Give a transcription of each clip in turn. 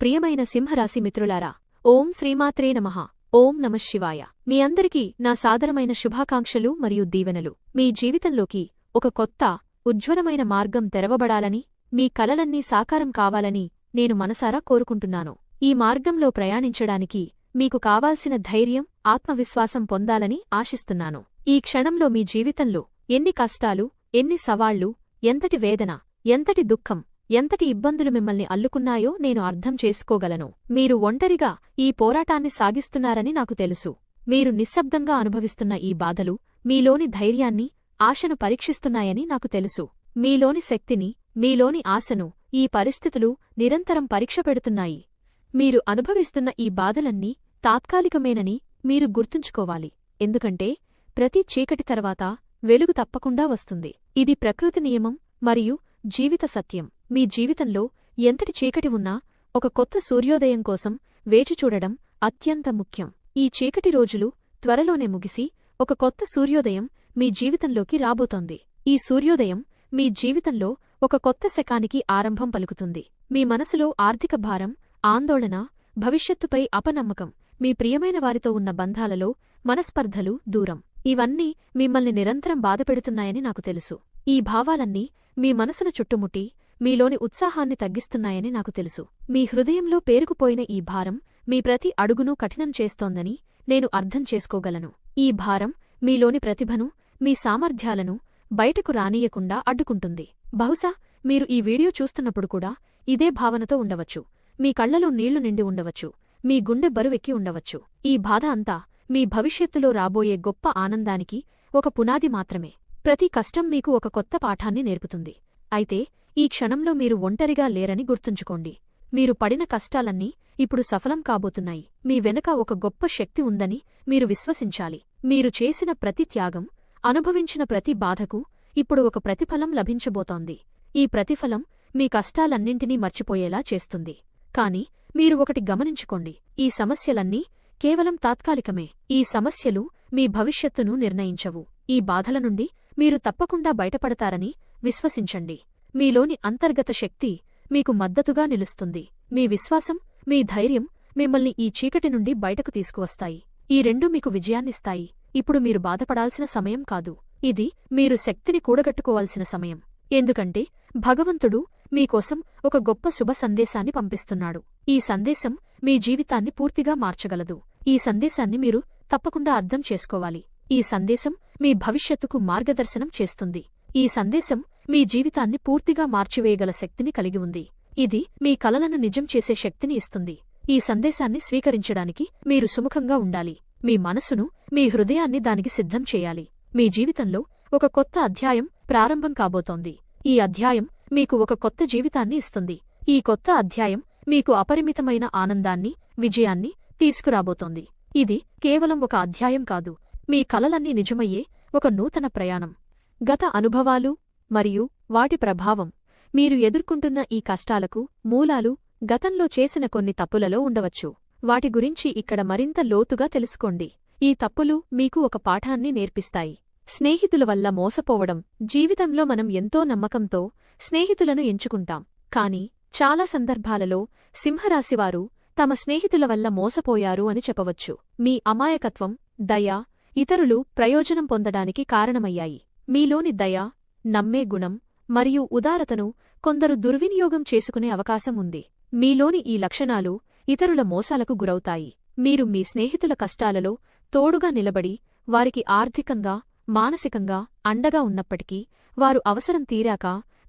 ప్రియమైన సింహరాశి మిత్రులారా ఓం శ్రీమాత్రే నమః. ఓం నమశివాయ మీ అందరికీ నా సాదరమైన శుభాకాంక్షలు మరియు దీవెనలు. మీ జీవితంలోకి ఒక కొత్త ఉజ్వలమైన మార్గం తెరవబడాలని మీ కలలన్నీ సాకారం కావాలని నేను మనసారా కోరుకుంటున్నాను. ఈ మార్గంలో ప్రయాణించడానికి మీకు కావాల్సిన ధైర్యం ఆత్మవిశ్వాసం పొందాలని ఆశిస్తున్నాను. ఈ క్షణంలో మీ జీవితంలో ఎన్ని కష్టాలు ఎన్ని సవాళ్ళు ఎంతటి వేదన ఎంతటి దుఃఖం ఎంతటి ఇబ్బందులు మిమ్మల్ని అల్లుకున్నాయో నేను అర్థం చేసుకోగలను. మీరు ఒంటరిగా ఈ పోరాటాన్ని సాగిస్తున్నారని నాకు తెలుసు. మీరు నిశ్శబ్దంగా అనుభవిస్తున్న ఈ బాధలు మీలోని ధైర్యాన్ని ఆశను పరీక్షిస్తున్నాయని నాకు తెలుసు. మీలోని శక్తిని మీలోని ఆశను ఈ పరిస్థితులు నిరంతరం పరీక్ష పెడుతున్నాయి. మీరు అనుభవిస్తున్న ఈ బాధలన్నీ తాత్కాలికమేనని మీరు గుర్తుంచుకోవాలి. ఎందుకంటే ప్రతి చీకటి తర్వాత వెలుగు తప్పకుండా వస్తుంది. ఇది ప్రకృతి నియమం మరియు జీవిత సత్యం. మీ జీవితంలో ఎంతటి చీకటి ఉన్నా ఒక కొత్త సూర్యోదయం కోసం వేచిచూడడం అత్యంత ముఖ్యం. ఈ చీకటి రోజులు త్వరలోనే ముగిసి ఒక కొత్త సూర్యోదయం మీ జీవితంలోకి రాబోతోంది. ఈ సూర్యోదయం మీ జీవితంలో ఒక కొత్త శకానికి ఆరంభం పలుకుతుంది. మీ మనసులో ఆర్థిక భారం ఆందోళన భవిష్యత్తుపై అపనమ్మకం మీ ప్రియమైన వారితో ఉన్న బంధాలలో మనస్పర్ధలు దూరం. ఇవన్నీ మిమ్మల్ని నిరంతరం బాధపెడుతున్నాయని నాకు తెలుసు. ఈ భావాలన్నీ మీ మనసును చుట్టుముట్టి మీలోని ఉత్సాహాన్ని తగ్గిస్తున్నాయని నాకు తెలుసు. మీ హృదయంలో పేరుకుపోయిన ఈ భారం మీ ప్రతి అడుగునూ కఠినం చేస్తోందని నేను అర్థం చేసుకోగలను. ఈ భారం మీలోని ప్రతిభను మీ సామర్థ్యాలను బయటకు రానీయకుండా అడ్డుకుంటుంది. బహుశా మీరు ఈ వీడియో చూస్తున్నప్పుడు కూడా ఇదే భావనతో ఉండవచ్చు. మీ కళ్ళలో నీళ్ళు నిండి ఉండవచ్చు. మీ గుండె బరువెక్కి ఉండవచ్చు. ఈ బాధ అంతా మీ భవిష్యత్తులో రాబోయే గొప్ప ఆనందానికి ఒక పునాది మాత్రమే. ప్రతి కష్టం మీకు ఒక కొత్త పాఠాన్ని నేర్పుతుంది. అయితే ఈ క్షణంలో మీరు ఒంటరిగా లేరని గుర్తుంచుకోండి. మీరు పడిన కష్టాలన్నీ ఇప్పుడు సఫలం కాబోతున్నాయి. మీ వెనక ఒక గొప్ప శక్తి ఉందని మీరు విశ్వసించాలి. మీరు చేసిన ప్రతి త్యాగం అనుభవించిన ప్రతి బాధకు ఇప్పుడు ఒక ప్రతిఫలం లభించబోతోంది. ఈ ప్రతిఫలం మీ కష్టాలన్నింటినీ మర్చిపోయేలా చేస్తుంది. కాని మీరు ఒకటి గమనించుకోండి. ఈ సమస్యలన్నీ కేవలం తాత్కాలికమే. ఈ సమస్యలు మీ భవిష్యత్తును నిర్ణయించవు. ఈ బాధల నుండి మీరు తప్పకుండా బయటపడతారని విశ్వసించండి. మీలోని అంతర్గత శక్తి మీకు మద్దతుగా నిలుస్తుంది. మీ విశ్వాసం మీ ధైర్యం మిమ్మల్ని ఈ చీకటి నుండి బయటకు తీసుకువస్తాయి. ఈ రెండూ మీకు విజయాన్నిస్తాయి. ఇప్పుడు మీరు బాధపడాల్సిన సమయం కాదు. ఇది మీరు శక్తిని కూడగట్టుకోవాల్సిన సమయం. ఎందుకంటే భగవంతుడు మీకోసం ఒక గొప్ప శుభ సందేశాన్ని పంపిస్తున్నాడు. ఈ సందేశం మీ జీవితాన్ని పూర్తిగా మార్చగలదు. ఈ సందేశాన్ని మీరు తప్పకుండా అర్థం చేసుకోవాలి. ఈ సందేశం మీ భవిష్యత్తుకు మార్గదర్శనం చేస్తుంది. ఈ సందేశం మీ జీవితాన్ని పూర్తిగా మార్చివేయగల శక్తిని కలిగి ఉంది. ఇది మీ కలలను నిజం చేసే శక్తిని ఇస్తుంది. ఈ సందేశాన్ని స్వీకరించడానికి మీరు సుముఖంగా ఉండాలి. మీ మనసును మీ హృదయాన్ని దానికి సిద్ధం చేయాలి. మీ జీవితంలో ఒక కొత్త అధ్యాయం ప్రారంభం కాబోతోంది. ఈ అధ్యాయం మీకు ఒక కొత్త జీవితాన్ని ఇస్తుంది. ఈ కొత్త అధ్యాయం మీకు అపరిమితమైన ఆనందాన్ని విజయాన్ని తీసుకురాబోతోంది. ఇది కేవలం ఒక అధ్యాయం కాదు. మీ కలలన్నీ నిజమయ్యే ఒక నూతన ప్రయాణం. గత అనుభవాలు మరియు వాటి ప్రభావం మీరు ఎదుర్కొంటున్న ఈ కష్టాలకు మూలాలు గతంలో చేసిన కొన్ని తప్పులలో ఉండవచ్చు. వాటి గురించి ఇక్కడ మరింత లోతుగా తెలుసుకోండి. ఈ తప్పులు మీకు ఒక పాఠాన్ని నేర్పిస్తాయి. స్నేహితుల వల్ల మోసపోవడం జీవితంలో మనం ఎంతో నమ్మకంతో స్నేహితులను ఎంచుకుంటాం. కాని చాలా సందర్భాలలో సింహరాశివారు తమ స్నేహితుల వల్ల మోసపోయారు అని చెప్పవచ్చు. మీ అమాయకత్వం దయ ఇతరులు ప్రయోజనం పొందడానికి కారణమయ్యాయి. మీలోని దయ నమ్మే గుణం మరియు ఉదారతను కొందరు దుర్వినియోగం చేసుకునే అవకాశం ఉంది. మీలోని ఈ లక్షణాలు ఇతరుల మోసాలకు గురవుతాయి. మీరు మీ స్నేహితుల కష్టాలలో తోడుగా నిలబడి వారికి ఆర్థికంగా మానసికంగా అండగా ఉన్నప్పటికీ వారు అవసరం తీరాక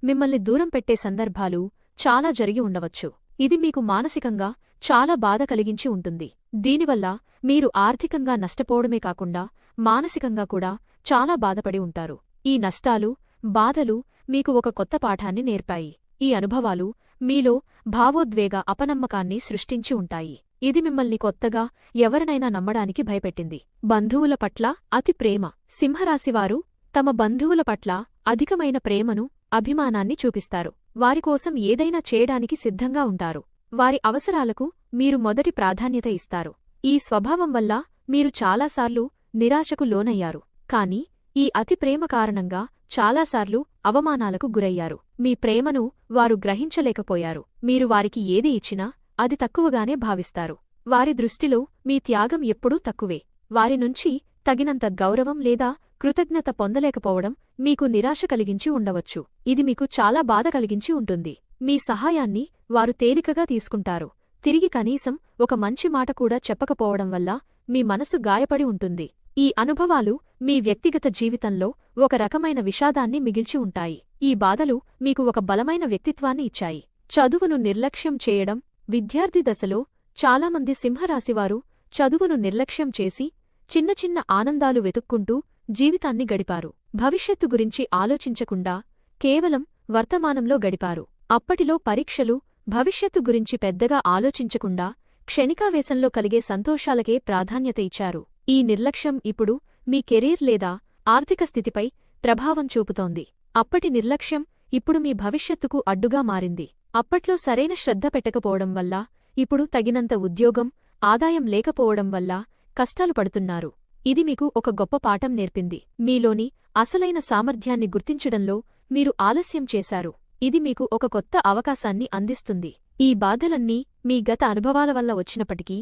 మిమ్మల్ని దూరం పెట్టే సందర్భాలు చాలా జరిగి ఉండవచ్చు. ఇది మీకు మానసికంగా చాలా బాధ కలిగించి ఉంటుంది. దీనివల్ల మీరు ఆర్థికంగా నష్టపోవడమే కాకుండా మానసికంగా కూడా చాలా బాధపడి ఉంటారు. ఈ నష్టాలు బాధలు మీకు ఒక కొత్త పాఠాన్ని నేర్పాయి. ఈ అనుభవాలు మీలో భావోద్వేగ అపనమ్మకాన్ని సృష్టించి ఉంటాయి. ఇది మిమ్మల్ని కొత్తగా ఎవరినైనా నమ్మడానికి భయపెట్టింది. బంధువుల పట్ల అతి ప్రేమ. సింహరాశివారు తమ బంధువుల పట్ల అధికమైన ప్రేమను అభిమానాన్ని చూపిస్తారు. వారికోసం ఏదైనా చేయడానికి సిద్ధంగా ఉంటారు. వారి అవసరాలకు మీరు మొదటి ప్రాధాన్యత ఇస్తారు. ఈ స్వభావం వల్ల మీరు చాలాసార్లు నిరాశకు లోనయ్యారు. కాని ఈ అతి ప్రేమ కారణంగా చాలాసార్లు అవమానాలకు గురయ్యారు. మీ ప్రేమను వారు గ్రహించలేకపోయారు. మీరు వారికి ఏది ఇచ్చినా అది తక్కువగానే భావిస్తారు. వారి దృష్టిలో మీ త్యాగం ఎప్పుడూ తక్కువే. వారి నుంచి తగినంత గౌరవం లేదా కృతజ్ఞత పొందలేకపోవడం మీకు నిరాశ కలిగించి ఉండవచ్చు. ఇది మీకు చాలా బాధ కలిగించి ఉంటుంది. మీ సహాయాన్ని వారు తేలికగా తీసుకుంటారు. తిరిగి కనీసం ఒక మంచి మాట కూడా చెప్పకపోవడం వల్ల మీ మనసు గాయపడి ఉంటుంది. ఈ అనుభవాలు మీ వ్యక్తిగత జీవితంలో ఒక రకమైన విషాదాన్ని మిగిల్చి ఉంటాయి. ఈ బాధలు మీకు ఒక బలమైన వ్యక్తిత్వాన్ని ఇచ్చాయి. చదువును నిర్లక్ష్యం చేయడం విద్యార్థి దశలో చాలామంది సింహరాశివారు చదువును నిర్లక్ష్యం చేసి చిన్న చిన్న ఆనందాలు వెతుక్కుంటూ జీవితాన్ని గడిపారు. భవిష్యత్తు గురించి ఆలోచించకుండా కేవలం వర్తమానంలో గడిపారు. అప్పటిలో పరీక్షలు భవిష్యత్తు గురించి పెద్దగా ఆలోచించకుండా క్షణికావేశంలో కలిగే సంతోషాలకే ప్రాధాన్యత ఇచ్చారు. ఈ నిర్లక్ష్యం ఇప్పుడు మీ కెరీర్ లేదా ఆర్థిక స్థితిపై ప్రభావం చూపుతోంది. అప్పటి నిర్లక్ష్యం ఇప్పుడు మీ భవిష్యత్తుకు అడ్డుగా మారింది. అప్పట్లో సరైన శ్రద్ధ పెట్టకపోవడం వల్ల ఇప్పుడు తగినంత ఉద్యోగం ఆదాయం లేకపోవడం వల్ల కష్టాలు పడుతున్నారు. ఇది మీకు ఒక గొప్ప పాఠం నేర్పింది. మీలోని అసలైన సామర్థ్యాన్ని గుర్తించడంలో మీరు ఆలస్యం చేశారు. ఇది మీకు ఒక కొత్త అవకాశాన్ని అందిస్తుంది. ఈ బాధలన్నీ మీ గత అనుభవాల వల్ల వచ్చినప్పటికీ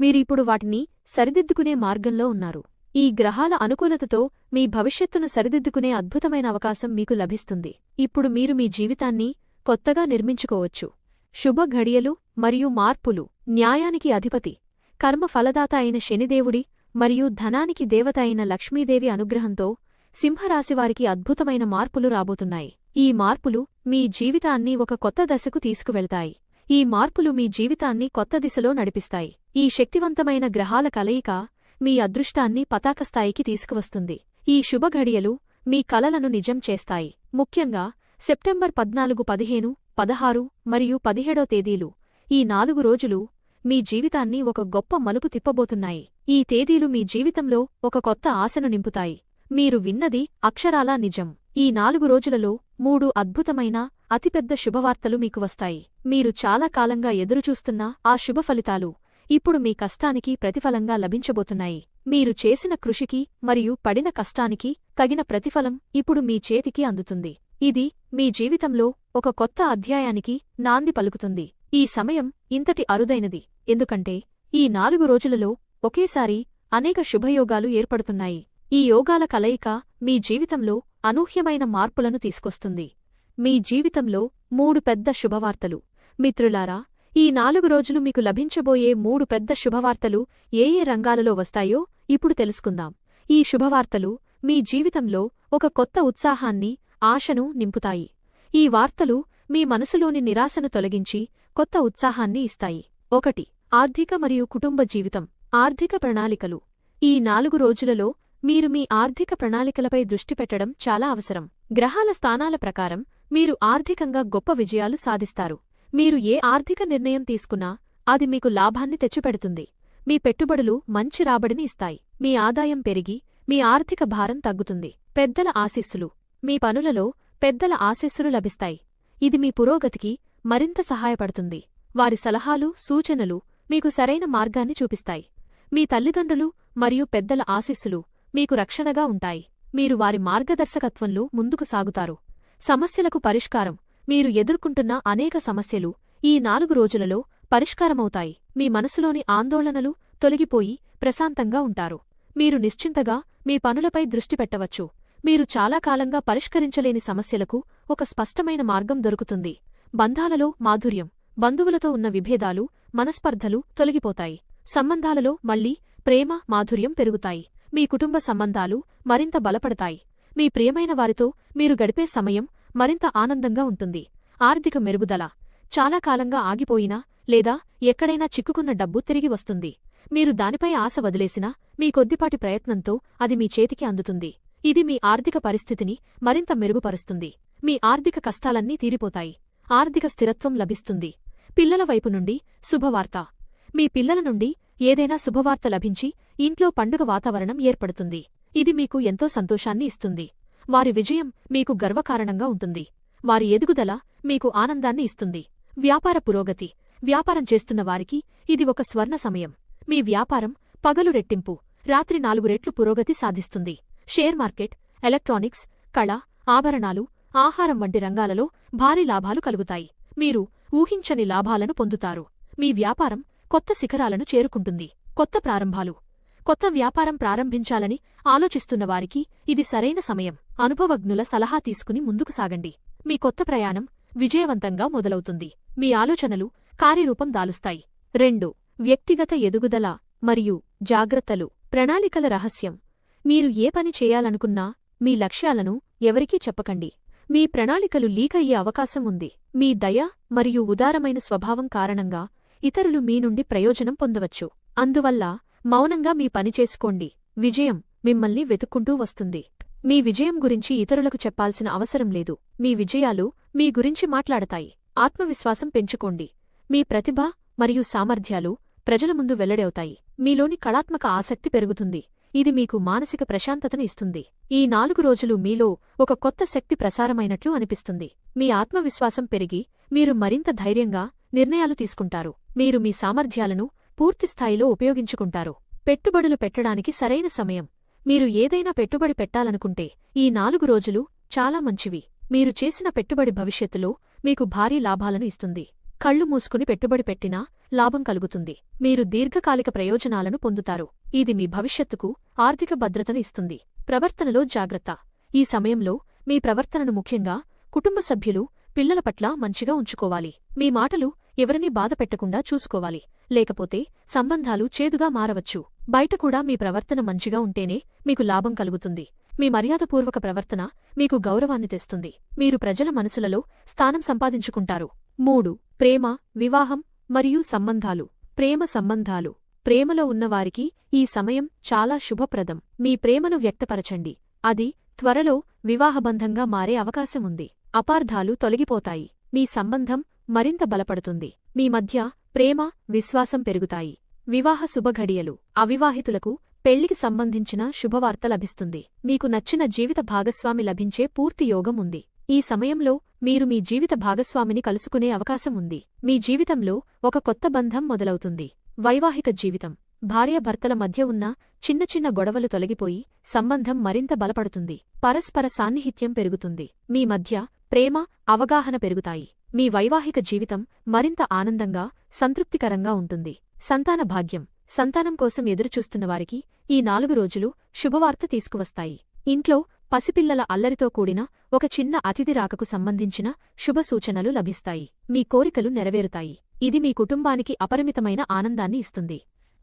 మీరిప్పుడు వాటిని సరిదిద్దుకునే మార్గంలో ఉన్నారు. ఈ గ్రహాల అనుకూలతతో మీ భవిష్యత్తును సరిదిద్దుకునే అద్భుతమైన అవకాశం మీకు లభిస్తుంది. ఇప్పుడు మీరు మీ జీవితాన్ని కొత్తగా నిర్మించుకోవచ్చు. శుభ ఘడియలు మరియు మార్పులు. న్యాయానికి అధిపతి. కర్మ ఫలదాత అయిన శనిదేవుడి మరియు ధనానికి దేవత అయిన లక్ష్మీదేవి అనుగ్రహంతో సింహరాశివారికి అద్భుతమైన మార్పులు రాబోతున్నాయి. ఈ మార్పులు మీ జీవితాన్ని ఒక కొత్త దశకు తీసుకువెళ్తాయి. ఈ మార్పులు మీ జీవితాన్ని కొత్త దిశలో నడిపిస్తాయి. ఈ శక్తివంతమైన గ్రహాల కలయిక మీ అదృష్టాన్ని పతాకస్థాయికి తీసుకువస్తుంది. ఈ శుభఘడియలు మీ కలలను నిజం చేస్తాయి. ముఖ్యంగా సెప్టెంబర్ పద్నాలుగు పదిహేను పదహారు మరియు పదిహేడో తేదీలు ఈ నాలుగు రోజులు మీ జీవితాన్ని ఒక గొప్ప మలుపు తిప్పబోతున్నాయి. ఈ తేదీలు మీ జీవితంలో ఒక కొత్త ఆశను నింపుతాయి. మీరు విన్నది అక్షరాలా నిజం. ఈ నాలుగు రోజులలో మూడు అద్భుతమైన అతిపెద్ద శుభవార్తలు మీకు వస్తాయి. మీరు చాలా కాలంగా ఎదురుచూస్తున్న ఆ శుభ ఫలితాలు ఇప్పుడు మీ కష్టానికి ప్రతిఫలంగా లభించబోతున్నాయి. మీరు చేసిన కృషికి మరియు పడిన కష్టానికి తగిన ప్రతిఫలం ఇప్పుడు మీ చేతికి అందుతుంది. ఇది మీ జీవితంలో ఒక కొత్త అధ్యాయానికి నాంది పలుకుతుంది. ఈ సమయం ఇంతటి అరుదైనది. ఎందుకంటే ఈ నాలుగు రోజులలో ఒకేసారి అనేక శుభయోగాలు ఏర్పడుతున్నాయి. ఈ యోగాల కలయిక మీ జీవితంలో అనూహ్యమైన మార్పులను తీసుకొస్తుంది. మీ జీవితంలో మూడు పెద్ద శుభవార్తలు. మిత్రులారా ఈ నాలుగు రోజులు మీకు లభించబోయే మూడు పెద్ద శుభవార్తలు ఏ ఏ రంగాలలో వస్తాయో ఇప్పుడు తెలుసుకుందాం. ఈ శుభవార్తలు మీ జీవితంలో ఒక కొత్త ఉత్సాహాన్ని ఆశను నింపుతాయి. ఈ వార్తలు మీ మనసులోని నిరాశను తొలగించి కొత్త ఉత్సాహాన్ని ఇస్తాయి. ఒకటి ఆర్థిక మరియు కుటుంబ జీవితం ఆర్థిక ప్రణాళికలు. ఈ నాలుగు రోజులలో మీరు మీ ఆర్థిక ప్రణాళికలపై దృష్టి పెట్టడం చాలా అవసరం. గ్రహాల స్థానాల ప్రకారం మీరు ఆర్థికంగా గొప్ప విజయాలు సాధిస్తారు. మీరు ఏ ఆర్థిక నిర్ణయం తీసుకున్నా అది మీకు లాభాన్ని తెచ్చిపెడుతుంది. మీ పెట్టుబడులు మంచి రాబడిని ఇస్తాయి. మీ ఆదాయం పెరిగి మీ ఆర్థిక భారం తగ్గుతుంది. పెద్దల ఆశీస్సులు. మీ పనులలో పెద్దల ఆశీస్సులు లభిస్తాయి. ఇది మీ పురోగతికి మరింత సహాయపడుతుంది. వారి సలహాలు సూచనలు మీకు సరైన మార్గాన్ని చూపిస్తాయి. మీ తల్లిదండ్రులు మరియు పెద్దల ఆశీస్సులు మీకు రక్షణగా ఉంటాయి. మీరు వారి మార్గదర్శకత్వంలో ముందుకు సాగుతారు. సమస్యలకు పరిష్కారం. మీరు ఎదుర్కొంటున్న అనేక సమస్యలు ఈ నాలుగు రోజులలో పరిష్కారమవుతాయి. మీ మనసులోని ఆందోళనలు తొలగిపోయి ప్రశాంతంగా ఉంటారు. మీరు నిశ్చింతగా మీ పనులపై దృష్టి పెట్టవచ్చు. మీరు చాలా కాలంగా పరిష్కరించలేని సమస్యలకు ఒక స్పష్టమైన మార్గం దొరుకుతుంది. బంధాలలో మాధుర్యం బంధువులతో ఉన్న విభేదాలు మనస్పర్ధలు తొలగిపోతాయి. సంబంధాలలో మళ్ళీ ప్రేమ మాధుర్యం పెరుగుతాయి. మీ కుటుంబ సంబంధాలు మరింత బలపడతాయి. మీ ప్రియమైన వారితో మీరు గడిపే సమయం మరింత ఆనందంగా ఉంటుంది. ఆర్థిక మెరుగుదల చాలా కాలంగా ఆగిపోయినా లేదా ఎక్కడైనా చిక్కుకున్న డబ్బు తిరిగి వస్తుంది. మీరు దానిపై ఆశ వదిలేసినా మీ కొద్దిపాటి ప్రయత్నంతో అది మీ చేతికి అందుతుంది. ఇది మీ ఆర్థిక పరిస్థితిని మరింత మెరుగుపరుస్తుంది. మీ ఆర్థిక కష్టాలన్నీ తీరిపోతాయి. ఆర్థిక స్థిరత్వం లభిస్తుంది. పిల్లల వైపు నుండి శుభవార్త. మీ పిల్లల నుండి ఏదైనా శుభవార్త లభించి ఇంట్లో పండుగ వాతావరణం ఏర్పడుతుంది. ఇది మీకు ఎంతో సంతోషాన్ని ఇస్తుంది. వారి విజయం మీకు గర్వకారణంగా ఉంటుంది. వారి ఎదుగుదల మీకు ఆనందాన్ని ఇస్తుంది. వ్యాపార పురోగతి వ్యాపారం చేస్తున్న వారికి ఇది ఒక స్వర్ణ సమయం. మీ వ్యాపారం పగలు రెట్టింపు రాత్రి నాలుగు రెట్లు పురోగతి సాధిస్తుంది. షేర్ మార్కెట్ ఎలక్ట్రానిక్స్ కళ ఆభరణాలు ఆహారం వంటి రంగాలలో భారీ లాభాలు కలుగుతాయి. మీరు ఊహించని లాభాలను పొందుతారు. మీ వ్యాపారం కొత్త శిఖరాలను చేరుకుంటుంది. కొత్త ప్రారంభాలు. కొత్త వ్యాపారం ప్రారంభించాలని ఆలోచిస్తున్న వారికి ఇది సరైన సమయం. అనుభవజ్ఞుల సలహా తీసుకుని ముందుకు సాగండి. మీ కొత్త ప్రయాణం విజయవంతంగా మొదలవుతుంది. మీ ఆలోచనలు కార్యరూపం దాలుస్తాయి. రెండు. వ్యక్తిగత ఎదుగుదల మరియు జాగ్రత్తలు. ప్రణాళికల రహస్యం. మీరు ఏ పని చేయాలనుకున్నా మీ లక్ష్యాలను ఎవరికీ చెప్పకండి. మీ ప్రణాళికలు లీక్ అయ్యే అవకాశం ఉంది. మీ దయ మరియు ఉదారమైన స్వభావం కారణంగా ఇతరులు మీ నుండి ప్రయోజనం పొందవచ్చు. అందువల్ల మౌనంగా మీ పని చేసుకోండి. విజయం మిమ్మల్ని వెతుక్కుంటూ వస్తుంది. మీ విజయం గురించి ఇతరులకు చెప్పాల్సిన అవసరం లేదు. మీ విజయాలు మీ గురించి మాట్లాడతాయి. ఆత్మవిశ్వాసం పెంచుకోండి. మీ ప్రతిభ మరియు సామర్థ్యాలు ప్రజల ముందు వెల్లడవుతాయి. మీలోని కళాత్మక ఆసక్తి పెరుగుతుంది. ఇది మీకు మానసిక ప్రశాంతతను ఇస్తుంది. ఈ నాలుగు రోజులు మీలో ఒక కొత్త శక్తి ప్రసారమైనట్లు అనిపిస్తుంది. మీ ఆత్మవిశ్వాసం పెరిగి మీరు మరింత ధైర్యంగా నిర్ణయాలు తీసుకుంటారు. మీరు మీ సామర్థ్యాలను పూర్తిస్థాయిలో ఉపయోగించుకుంటారు. పెట్టుబడులు పెట్టడానికి సరైన సమయం. మీరు ఏదైనా పెట్టుబడి పెట్టాలనుకుంటే ఈ నాలుగు రోజులు చాలా మంచివి. మీరు చేసిన పెట్టుబడి భవిష్యత్తులో మీకు భారీ లాభాలను ఇస్తుంది. కళ్ళు మూసుకుని పెట్టుబడి పెట్టినా లాభం కలుగుతుంది. మీరు దీర్ఘకాలిక ప్రయోజనాలను పొందుతారు. ఇది మీ భవిష్యత్తుకు ఆర్థిక భద్రతను ఇస్తుంది. ప్రవర్తనలో జాగ్రత్త. ఈ సమయంలో మీ ప్రవర్తనను ముఖ్యంగా కుటుంబ సభ్యులు పిల్లల పట్ల మంచిగా ఉంచుకోవాలి. మీ మాటలు ఎవరినీ బాధపెట్టకుండా చూసుకోవాలి. లేకపోతే సంబంధాలు చేదుగా మారవచ్చు. బయట కూడా మీ ప్రవర్తన మంచిగా ఉంటేనే మీకు లాభం కలుగుతుంది. మీ మర్యాదపూర్వక ప్రవర్తన మీకు గౌరవాన్ని తెస్తుంది. మీరు ప్రజల మనసులలో స్థానం సంపాదించుకుంటారు. మూడు ప్రేమ వివాహం మరియు సంబంధాలు. ప్రేమ సంబంధాలు. ప్రేమలో ఉన్నవారికి ఈ సమయం చాలా శుభప్రదం. మీ ప్రేమను వ్యక్తపరచండి. అది త్వరలో వివాహబంధంగా మారే అవకాశం ఉంది. అపార్థాలు తొలగిపోతాయి. మీ సంబంధం మరింత బలపడుతుంది. మీ మధ్య ప్రేమ విశ్వాసం పెరుగుతాయి. వివాహ శుభఘడియలు అవివాహితులకు పెళ్ళికి సంబంధించిన శుభవార్త లభిస్తుంది. మీకు నచ్చిన జీవిత భాగస్వామి లభించే పూర్తి యోగం ఉంది. ఈ సమయంలో మీరు మీ జీవిత భాగస్వామిని కలుసుకునే అవకాశం ఉంది. మీ జీవితంలో ఒక కొత్త బంధం మొదలవుతుంది. వైవాహిక జీవితం భార్యాభర్తల మధ్య ఉన్న చిన్న చిన్న గొడవలు తొలగిపోయి సంబంధం మరింత బలపడుతుంది. పరస్పర సాన్నిహిత్యం పెరుగుతుంది. మీ మధ్య ప్రేమ అవగాహన పెరుగుతాయి. మీ వైవాహిక జీవితం మరింత ఆనందంగా సంతృప్తికరంగా ఉంటుంది. సంతాన భాగ్యం. సంతానం కోసం ఎదురుచూస్తున్నవారికి ఈ నాలుగు రోజులు శుభవార్త తీసుకువస్తాయి. ఇంట్లో పసిపిల్లల అల్లరితో కూడిన ఒక చిన్న అతిథి రాకకు సంబంధించిన శుభ సూచనలు లభిస్తాయి. మీ కోరికలు నెరవేరుతాయి. ఇది మీ కుటుంబానికి అపరిమితమైన ఆనందాన్ని ఇస్తుంది.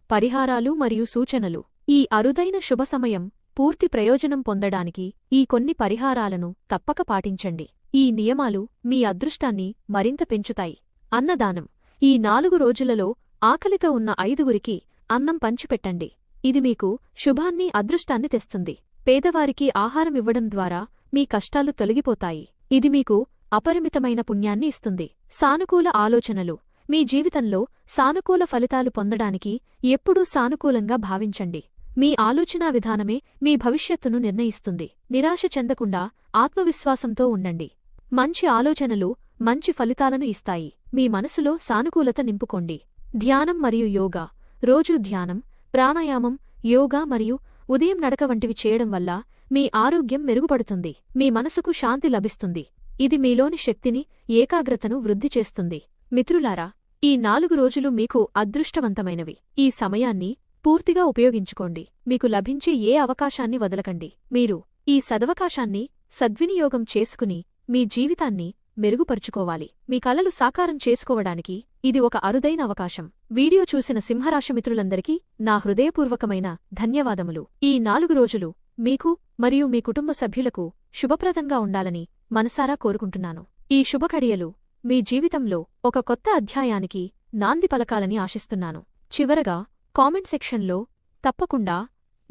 పరిహారాలు మరియు సూచనలు. ఈ అరుదైన శుభ సమయం పూర్తి ప్రయోజనం పొందడానికి ఈ కొన్ని పరిహారాలను తప్పక పాటించండి. ఈ నియమాలు మీ అదృష్టాన్ని మరింత పెంచుతాయి. అన్నదానం. ఈ నాలుగు రోజులలో ఆకలితో ఉన్న ఐదుగురికి అన్నం పంచిపెట్టండి. ఇది మీకు శుభాన్ని అదృష్టాన్ని తెస్తుంది. పేదవారికి ఆహారమివ్వడం ద్వారా మీ కష్టాలు తొలగిపోతాయి. ఇది మీకు అపరిమితమైన పుణ్యాన్ని ఇస్తుంది. సానుకూల ఆలోచనలు. మీ జీవితంలో సానుకూల ఫలితాలు పొందడానికి ఎప్పుడూ సానుకూలంగా భావించండి. మీ ఆలోచనా విధానమే మీ భవిష్యత్తును నిర్ణయిస్తుంది. నిరాశ చెందకుండా ఆత్మవిశ్వాసంతో ఉండండి. మంచి ఆలోచనలు మంచి ఫలితాలను ఇస్తాయి. మీ మనసులో సానుకూలత నింపుకోండి. ధ్యానం మరియు యోగా. రోజూ ధ్యానం ప్రాణాయామం యోగా మరియు ఉదయం నడక వంటివి చేయడం వల్ల మీ ఆరోగ్యం మెరుగుపడుతుంది. మీ మనసుకు శాంతి లభిస్తుంది. ఇది మీలోని శక్తిని ఏకాగ్రతను వృద్ధి చేస్తుంది. మిత్రులారా ఈ నాలుగు రోజులు మీకు అదృష్టవంతమైనవి. ఈ సమయాన్ని పూర్తిగా ఉపయోగించుకోండి. మీకు లభించే ఏ అవకాశాన్ని వదలకండి. మీరు ఈ సదవకాశాన్ని సద్వినియోగం చేసుకుని మీ జీవితాన్ని మెరుగుపరుచుకోవాలి. మీ కలలు సాకారం చేసుకోవడానికి ఇది ఒక అరుదైన అవకాశం. వీడియో చూసిన సింహరాశమిత్రులందరికీ నా హృదయపూర్వకమైన ధన్యవాదములు. ఈ నాలుగు రోజులు మీకు మరియు మీ కుటుంబ సభ్యులకు శుభప్రదంగా ఉండాలని మనసారా కోరుకుంటున్నాను. ఈ శుభకడియలు మీ జీవితంలో ఒక కొత్త అధ్యాయానికి నాంది పలకాలని ఆశిస్తున్నాను. చివరగా కామెంట్ సెక్షన్లో తప్పకుండా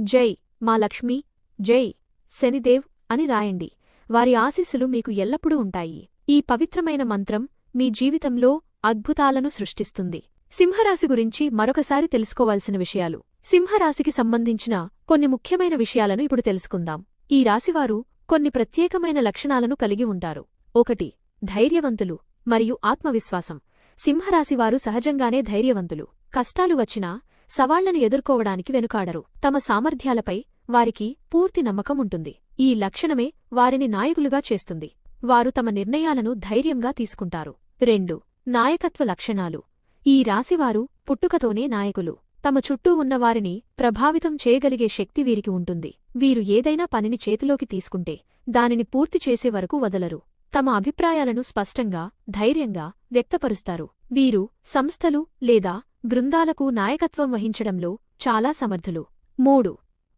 జై మా లక్ష్మి జై శనిదేవ్ అని రాయండి. వారి ఆశీస్సులు మీకు ఎల్లప్పుడూ ఉంటాయి. ఈ పవిత్రమైన మంత్రం మీ జీవితంలో అద్భుతాలను సృష్టిస్తుంది. సింహరాశి గురించి మరొకసారి తెలుసుకోవాల్సిన విషయాలు. సింహరాశికి సంబంధించిన కొన్ని ముఖ్యమైన విషయాలను ఇప్పుడు తెలుసుకుందాం. ఈ రాశివారు కొన్ని ప్రత్యేకమైన లక్షణాలను కలిగి ఉంటారు. ఒకటి ధైర్యవంతులు మరియు ఆత్మవిశ్వాసం. సింహరాశివారు సహజంగానే ధైర్యవంతులు. కష్టాలు వచ్చినా సవాళ్ళను ఎదుర్కోవడానికి వెనుకాడరు. తమ సామర్థ్యాలపై వారికి పూర్తి నమ్మకం ఉంటుంది ఈ లక్షణమే వారిని నాయకులుగా చేస్తుంది. వారు తమ నిర్ణయాలను ధైర్యంగా తీసుకుంటారు. రెండు నాయకత్వ లక్షణాలు. ఈ రాశివారు పుట్టుకతోనే నాయకులు. తమ చుట్టూ ఉన్నవారిని ప్రభావితం చేయగలిగే శక్తి వీరికి ఉంటుంది. వీరు ఏదైనా పనిని చేతిలోకి తీసుకుంటే దానిని పూర్తి చేసే వరకు వదలరు. తమ అభిప్రాయాలను స్పష్టంగా ధైర్యంగా వ్యక్తపరుస్తారు. వీరు సంస్థలు లేదా బృందాలకు నాయకత్వం వహించడంలో చాలా సమర్థులు. మూడు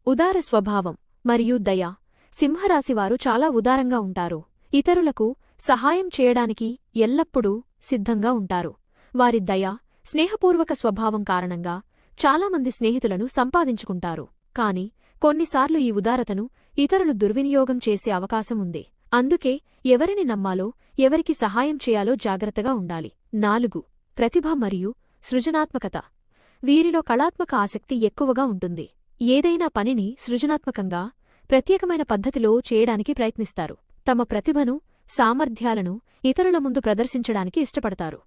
ఉదార స్వభావం మరియు దయ సింహరాశివారు చాలా ఉదారంగా ఉంటారు. ఇతరులకు సహాయం చేయడానికి ఎల్లప్పుడూ సిద్ధంగా ఉంటారు. వారి దయ స్నేహపూర్వక స్వభావం కారణంగా చాలామంది స్నేహితులను సంపాదించుకుంటారు. కాని కొన్నిసార్లు ఈ ఉదారతను ఇతరులు దుర్వినియోగం చేసే అవకాశం ఉంది. అందుకే ఎవరిని నమ్మాలో ఎవరికి సహాయం చేయాలో జాగ్రత్తగా ఉండాలి. నాలుగు ప్రతిభ మరియు సృజనాత్మకత. వీరిలో కళాత్మక ఆసక్తి ఎక్కువగా ఉంటుంది. ఏదైనా పనిని సృజనాత్మకంగా ప్రత్యేకమైన పద్ధతిలో చేయడానికి ప్రయత్నిస్తారు. తమ ప్రతిభను సామర్థ్యాలను ఇతరుల ముందు ప్రదర్శించడానికి ఇష్టపడతారు.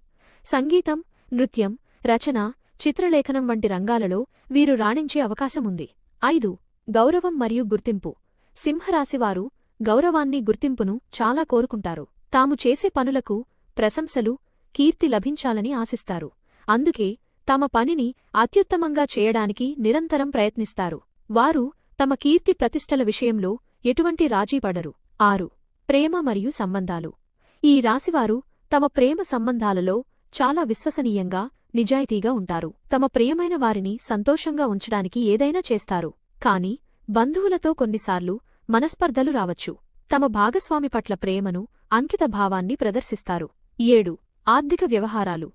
సంగీతం నృత్యం రచన చిత్రలేఖనం వంటి రంగాలలో వీరు రాణించే అవకాశముంది ఐదు. గౌరవం మరియు గుర్తింపు. సింహరాశివారు గౌరవాన్ని గుర్తింపును చాలా కోరుకుంటారు. తాము చేసే పనులకు ప్రశంసలు కీర్తి లభించాలని ఆశిస్తారు. అందుకే తమ పనిని అత్యుత్తమంగా చేయడానికి నిరంతరం ప్రయత్నిస్తారు. వారు తమ కీర్తి ప్రతిష్టల విషయంలో ఎటువంటి రాజీపడరు ఆరు. ప్రేమ మరియు సంబంధాలు. ఈ రాశివారు తమ ప్రేమ సంబంధాలలో చాలా విశ్వసనీయంగా నిజాయితీగా ఉంటారు. తమ ప్రియమైన వారిని సంతోషంగా ఉంచడానికి ఏదైనా చేస్తారు. కాని బంధువులతో కొన్నిసార్లు మనస్పర్ధలు రావచ్చు. తమ భాగస్వామి పట్ల ప్రేమను అంకిత భావాన్ని ప్రదర్శిస్తారు. ఏడు. ఆర్థిక వ్యవహారాలు.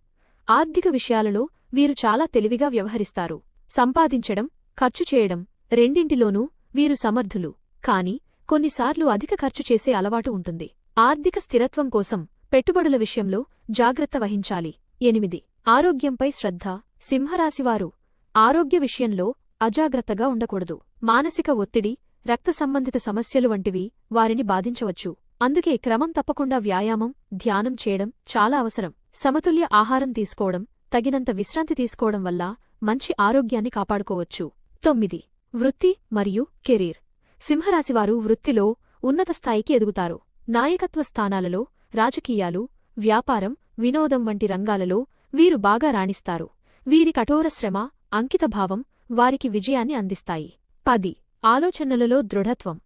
ఆర్థిక విషయాలలో వీరు చాలా తెలివిగా వ్యవహరిస్తారు. సంపాదించడం ఖర్చు చేయడం రెండింటిలోనూ వీరు సమర్థులు. కాని కొన్నిసార్లు అధిక ఖర్చు చేసే అలవాటు ఉంటుంది. ఆర్థిక స్థిరత్వం కోసం పెట్టుబడుల విషయంలో జాగ్రత్త వహించాలి. ఎనిమిది. ఆరోగ్యంపై శ్రద్ధ. సింహరాశివారు ఆరోగ్య విషయంలో అజాగ్రత్తగా ఉండకూడదు. మానసిక ఒత్తిడి రక్త సంబంధిత సమస్యలు వంటివి వారిని బాధించవచ్చు. అందుకే క్రమం తప్పకుండా వ్యాయామం ధ్యానం చేయడం చాలా అవసరం. సమతుల్య ఆహారం తీసుకోవడం తగినంత విశ్రాంతి తీసుకోవడం వల్ల మంచి ఆరోగ్యాన్ని కాపాడుకోవచ్చు. తొమ్మిది. వృత్తి మరియు కెరీర్. సింహరాశివారు వృత్తిలో ఉన్నత స్థాయికి ఎదుగుతారు. నాయకత్వ స్థానాలలో రాజకీయాలు వ్యాపారం వినోదం వంటి రంగాలలో వీరు బాగా రాణిస్తారు. వీరి కఠోర శ్రమ అంకితభావం వారికి విజయాన్ని అందిస్తాయి. పది. ఆలోచనలలో దృఢత్వం.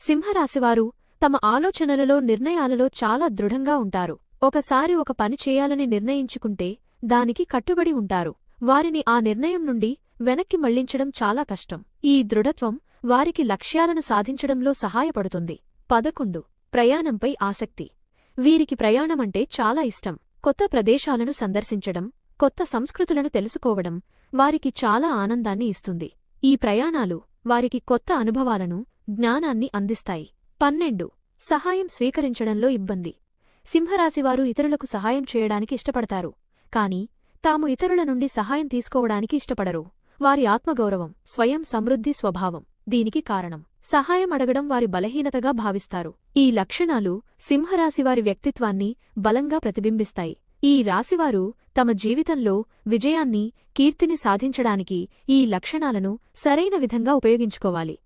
సింహరాశివారు తమ ఆలోచనలలో నిర్ణయాలలో చాలా దృఢంగా ఉంటారు. ఒకసారి ఒక పని చేయాలని నిర్ణయించుకుంటే దానికి కట్టుబడి ఉంటారు. వారిని ఆ నిర్ణయం నుండి వెనక్కి మళ్ళించడం చాలా కష్టం. ఈ దృఢత్వం వారికి లక్ష్యాలను సాధించడంలో సహాయపడుతుంది. పదకొండు. ప్రయాణంపై ఆసక్తి. వీరికి ప్రయాణమంటే చాలా ఇష్టం. కొత్త ప్రదేశాలను సందర్శించడం కొత్త సంస్కృతులను తెలుసుకోవడం వారికి చాలా ఆనందాన్ని ఇస్తుంది. ఈ ప్రయాణాలు వారికి కొత్త అనుభవాలను జ్ఞానాన్ని అందిస్తాయి. పన్నెండు. సహాయం స్వీకరించడంలో ఇబ్బంది. సింహరాశివారు ఇతరులకు సహాయం చేయడానికి ఇష్టపడతారు. కాని తాము ఇతరుల నుండి సహాయం తీసుకోవడానికి ఇష్టపడరు. వారి ఆత్మగౌరవం స్వయం సమృద్ధి స్వభావం దీనికి కారణం. సహాయం అడగడం వారి బలహీనతగా భావిస్తారు. ఈ లక్షణాలు సింహరాశివారి వ్యక్తిత్వాన్ని బలంగా ప్రతిబింబిస్తాయి. ఈ రాశివారు తమ జీవితంలో విజయాన్ని కీర్తిని సాధించడానికి ఈ లక్షణాలను సరైన విధంగా ఉపయోగించుకోవాలి.